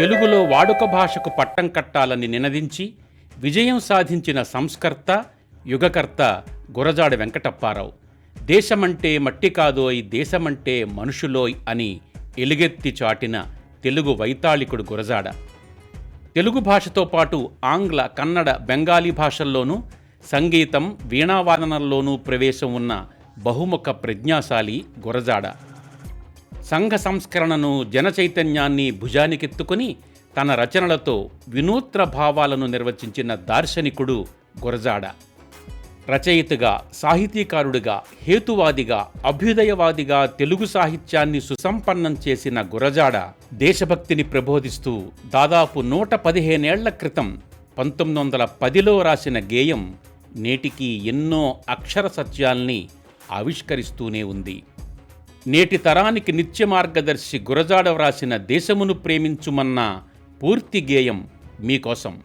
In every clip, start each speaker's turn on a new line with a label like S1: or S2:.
S1: తెలుగులో వాడుక భాషకు పట్టం కట్టాలని నినదించి విజయం సాధించిన సంస్కర్త యుగకర్త గురజాడ వెంకటప్పారావు. దేశమంటే మట్టి కాదోయ్ దేశమంటే మనుషులోయ్ అని ఎలుగెత్తి చాటిన తెలుగు వైతాళికుడు గురజాడ. తెలుగు భాషతో పాటు ఆంగ్ల కన్నడ బెంగాలీ భాషల్లోనూ సంగీతం వీణావాదనల్లోనూ ప్రవేశం ఉన్న బహుముఖ ప్రజ్ఞాశాలి గురజాడ. సంఘ సంస్కరణను జనచైతన్యాన్ని భుజానికెత్తుకుని తన రచనలతో వినూత్న భావాలను నిర్వచించిన దార్శనికుడు గురజాడ. రచయితగా సాహితీకారుడిగా హేతువాదిగా అభ్యుదయవాదిగా తెలుగు సాహిత్యాన్ని సుసంపన్నం చేసిన గురజాడ దేశభక్తిని ప్రబోధిస్తూ దాదాపు నూట పదిహేనేళ్ళ క్రితం పంతొమ్మిది వందల పదిలో రాసిన గేయం నేటికి ఎన్నో అక్షర సత్యాల్ని ఆవిష్కరిస్తూనే ఉంది. నేటి తరానికి నిత్య మార్గదర్శి గురజాడ వ్రాసిన దేశమును ప్రేమించుమన్న పూర్తి గేయం మీకోసం.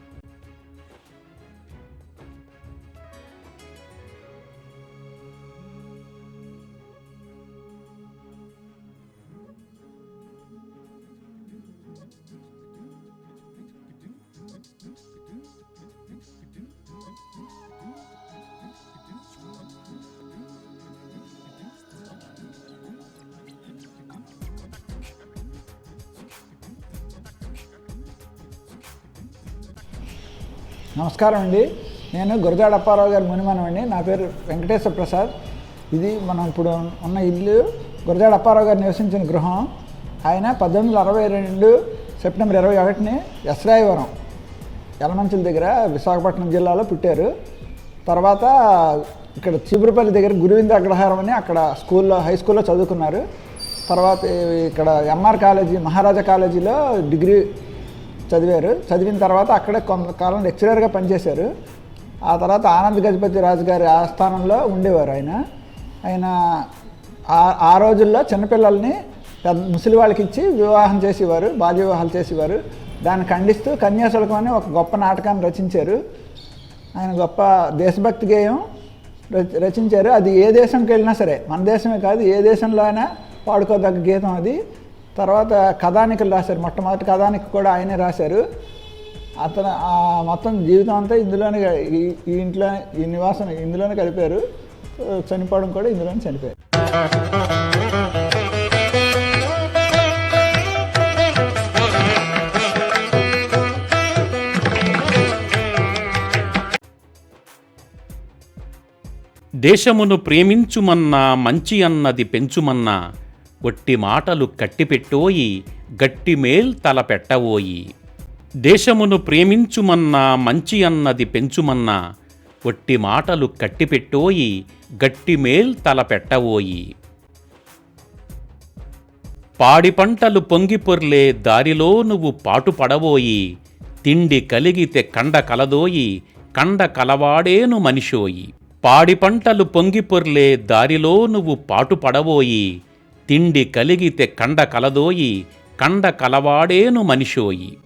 S2: నమస్కారం అండి. నేను గురజాడ అప్పారావు గారి మునిమనవండి నా పేరు వెంకటేశ్వర ప్రసాద్. ఇది మనం ఇప్పుడు ఉన్న ఇల్లు గురజాడ అప్పారావు గారు నివసించిన గృహం. ఆయన పద్దెనిమిది వందల అరవై రెండు సెప్టెంబర్ ఇరవై ఒకటిని ఎస్రాయవరం యలమంచిల దగ్గర విశాఖపట్నం జిల్లాలో పుట్టారు. తర్వాత ఇక్కడ చిబురుపల్లి దగ్గర గురువింద అగ్రహారం అని అక్కడ స్కూల్లో హై స్కూల్లో చదువుకున్నారు. తర్వాత ఇక్కడ ఎంఆర్ కాలేజీ మహారాజా కాలేజీలో డిగ్రీ చదివారు. చదివిన తర్వాత అక్కడే కొంతకాలం లెక్చరర్గా పనిచేశారు. ఆ తర్వాత ఆనంద్ గజపతి రాజు గారి ఆస్థానంలో ఉండేవారు ఆయన. ఆయన ఆ- ఆ రోజుల్లో చిన్నపిల్లల్ని పెద్ద ముసలి వాళ్ళకి ఇచ్చి వివాహం చేసేవారు బాల్య వివాహాలు చేసేవారు. దాన్ని ఖండిస్తూ కన్యాశుల్కం అని ఒక గొప్ప నాటకాన్ని రచించారు. ఆయన గొప్ప దేశభక్తి గేయం రచ- రచించారు. అది ఏ దేశంకి వెళ్ళినా సరే మన దేశమే కాదు ఏ దేశంలో అయినా పాడుకోదగ్గ గీతం అది. తర్వాత కథానికలు రాశారు. మొట్టమొదటి కథానికి కూడా ఆయనే రాశారు. అతను మొత్తం జీవితం అంతా ఇందులోనే ఈ ఈ ఇంట్లో ఈ నివాసం ఇందులోనే గడిపారు చనిపోవడం కూడా ఇందులోనే చనిపోయారు.
S1: దేశమును ప్రేమించుమన్నా మంచి అన్నది పెంచుమన్నా ఒట్టి మాటలు కట్టిపెట్టోయి గట్టి మేల్ తల పెట్టవోయి దేశమును ప్రేమించుమన్నా మంచి అన్నది పెంచుమన్నా ఒట్టి మాటలు కట్టిపెట్టోయి గట్టి మేల్ తల పెట్టవోయి పాడి పంటలు పొంగిపొర్లే దారిలో నువ్వు పాటుపడబోయి తిండి కలిగితే కండ కలదోయి కండ కలవాడేను మనిషోయి. పాడి పంటలు పొంగిపొర్లే దారిలో నువ్వు పాటుపడబోయి తిండి కలిగితే కండ కలదోయి కండ కలవాడేను మనిషోయి.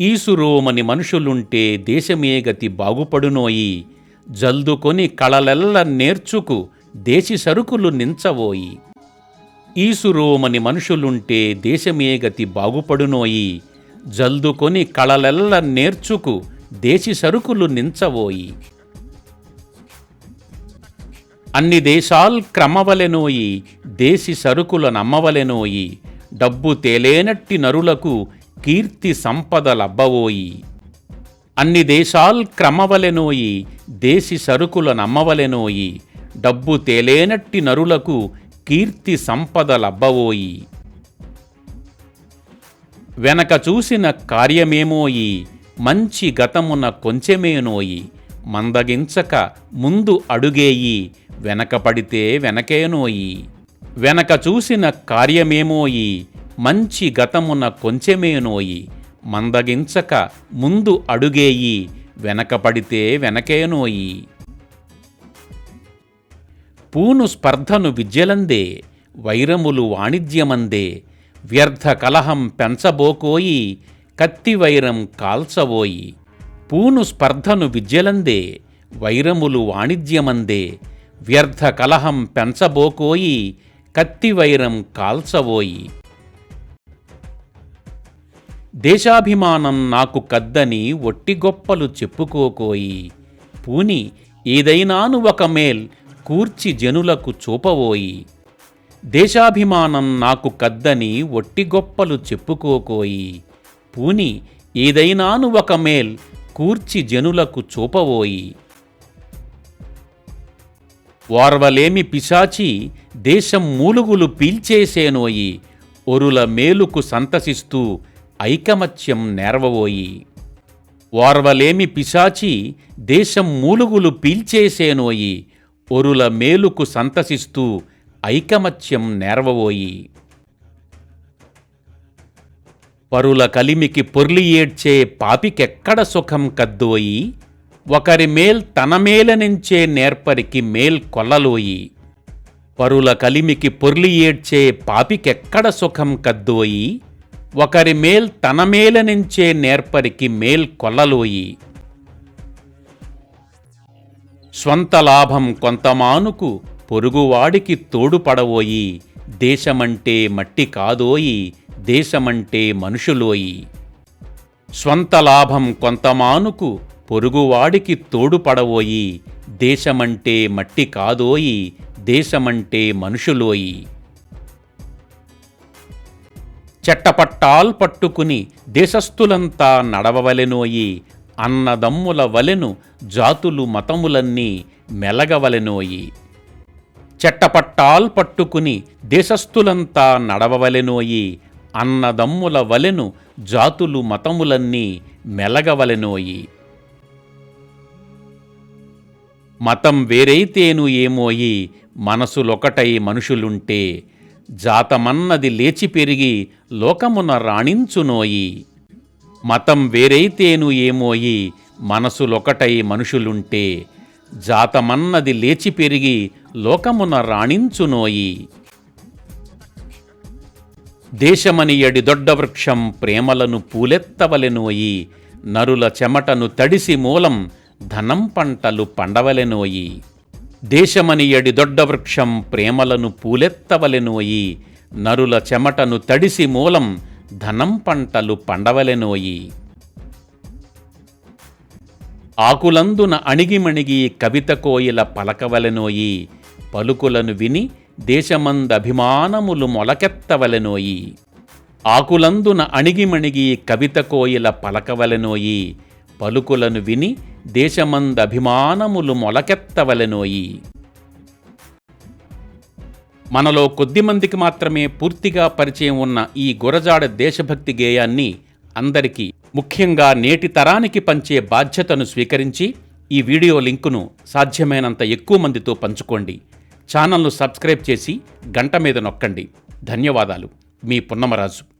S1: ఈసురోమని మనుషులుంటే దేశమే గతి బాగుపడునోయి జల్దుకొని కళలెల్ల నేర్చుకు దేశి సరుకులు నించవోయి. ఈసురోమని మనుషులుంటే దేశమే గతి బాగుపడునోయి జల్దుకొని కళలెల్ల నేర్చుకు దేశి సరుకులు నించవోయి. అన్ని దేశాల్ క్రమవలెనోయి దేశి సరుకుల నమ్మవలెనోయి డబ్బు తేలేనట్టి నరులకు కీర్తి సంపదలబ్బవోయి అన్ని దేశాల్ క్రమవలెనోయి దేశి సరుకుల నమ్మవలెనోయి డబ్బు తేలేనట్టి నరులకు కీర్తి సంపదలబ్బవోయి వెనక చూసిన కార్యమేమోయి మంచి గతమున కొంచెమేనోయి మందగించక ముందు అడుగేయి వెనకపడితే వెనకేనోయి వెనక చూసిన కార్యమేమోయి మంచి గతమున కొంచెమేనోయి మందగించక ముందు అడుగేయి వెనకపడితే వెనకేనోయి పూను స్పర్ధను విద్యలందే వైరములు వాణిజ్యమందే వ్యర్థ కలహం పెంచబోకోయి కత్తి వైరం కాల్చబోయి. పూను స్పర్ధను విద్యలందే వైరములు వాణిజ్యమందే వ్యర్థ కలహం పెంచబోకోయి కత్తి వైరం కాల్చబోయి. దేశాభిమానం నాకు కద్దని ఒట్టి గొప్పలు చెప్పుకోకోయి. పూని ఏదైనాను ఒక మేల్ కూర్చి జనులకు చూపవోయి దేశాభిమానం నాకు కద్దని ఒట్టి గొప్పలు చెప్పుకోకోయి. పూని ఏదైనాను ఒక మేల్ కూర్చి జనులకు చూపవోయి ఓర్వలేమి పిశాచి దేశం మూలుగులు పీల్చేసేనోయి ఒరుల మేలుకు సంతసిస్తూ ఐకమత్యం నేర్వవోయి ఓర్వలేమి పిశాచి దేశం మూలుగులు పీల్చేసేనోయి ఒరుల మేలుకు సంతసిస్తూ ఐకమత్యం నేర్వవోయి పరుల కలిమికి పొర్లి ఏడ్చే పాపికెక్కడ సుఖం కద్దోయి ఒకరి మేల్ తన మేలనించే నేర్పరికి మేల్ కొల్లలోయి. పరుల కలిమికి పొర్లి ఏడ్చే పాపికెక్కడ సుఖం కద్దోయి? ఒకరి మేల్ తన మేలనించే నేర్పరికి మేల్ కొల్లలోయి. స్వంత లాభం కొంతమానుకు పొరుగువాడికి తోడుపడవోయి. దేశమంటే మట్టి కాదోయి దేశమంటే మనుషులోయి. స్వంత లాభం కొంతమానుకు పొరుగువాడికి తోడుపడవోయి దేశమంటే మట్టి కాదోయి దేశమంటే మనుషులోయి. చెట్టపట్టాల్ పట్టుకుని దేశస్థులంతా నడవవలెనోయి అన్నదమ్ముల వలెను జాతులు మతములన్నీ మెలగవలెనోయి. చెట్టపట్టాల్ పట్టుకుని దేశస్థులంతా నడవవలెనోయి అన్నదమ్ముల వలెను జాతులు మతములన్నీ మెలగవలెనోయి. మతం వేరైతేను ఏమోయి మనసులొకటై మనుషులుంటే జాతమన్నది లేచి పెరిగి లోకమున రాణించునోయి మతం వేరైతేను ఏమోయి మనసులొకటై మనుషులుంటే జాతమన్నది లేచి పెరిగి లోకమున రాణించునోయి దేశమని ఎడిదొడ్డ వృక్షం ప్రేమలను పూలెత్తవలెనోయి నరుల చెమటను తడిసి మూలం ధనం పంటలు పండవలెనోయి దేశమని ఎడి దొడ్డ వృక్షం ప్రేమలను పూలెత్తవలెనోయి నరుల చెమటను తడిసి మూలం ధనం పంటలు పండవలెనోయి. ఆకులందున అణిగిమణిగి కవిత కోయిల పలకవలెనోయి పలుకులను విని దేశమందభిమానములు మొలకెత్తవలెనోయి. ఆకులందున అణిగిమణిగి కవిత కోయిల పలకవలెనోయి పలుకులను విని దేశమందభిమానములు మొలకెత్తవలెనోయి. మనలో కొద్దిమందికి మాత్రమే పూర్తిగా పరిచయం ఉన్న ఈ గురజాడ దేశభక్తి గేయాన్ని అందరికీ ముఖ్యంగా నేటి తరానికి పంచే బాధ్యతను స్వీకరించి ఈ వీడియో లింకును సాధ్యమైనంత ఎక్కువ మందితో పంచుకోండి. ఛానల్ను సబ్స్క్రైబ్ చేసి గంట మీద నొక్కండి. ధన్యవాదాలు. మీ పున్నమరాజు.